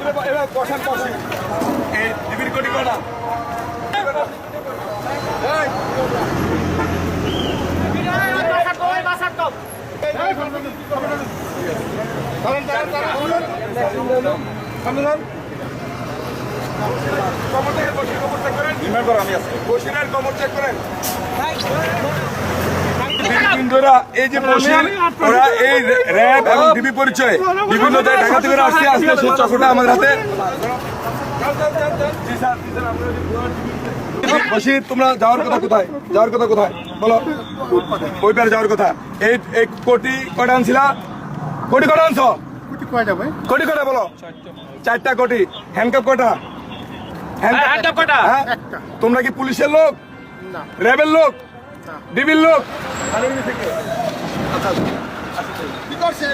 এবার বসেন বসেন এই ডিবির কোটি। কটা কমর চেক করেন। বসিরের কমর চেক করেন। এই যে বসির ওরা এই র্যাব এবং ডিবি পরিচয় বিভিন্ন জায়গায় ঢাকা থেকে আসছে আসলে সেই চক্রটা আমাদের হাতে। বসির তোমরা যাওয়ার কথা কোথায়? যাওয়ার কথা কোথায়? বলো। ওই পারে যাওয়ার কথা। এই এই কোটি কটা আনছিলা? কোটি কটা আনছো? কোটি কটা বলো? চারটা কোটি। হ্যান্ডকাপ কটা হ্যান্ডকাপ কটা তোমরা কি পুলিশের লোক? র্যাবের লোক? ডিবির লোক? কালীগুলি থেকে আচ্ছা, আচ্ছা কি করছে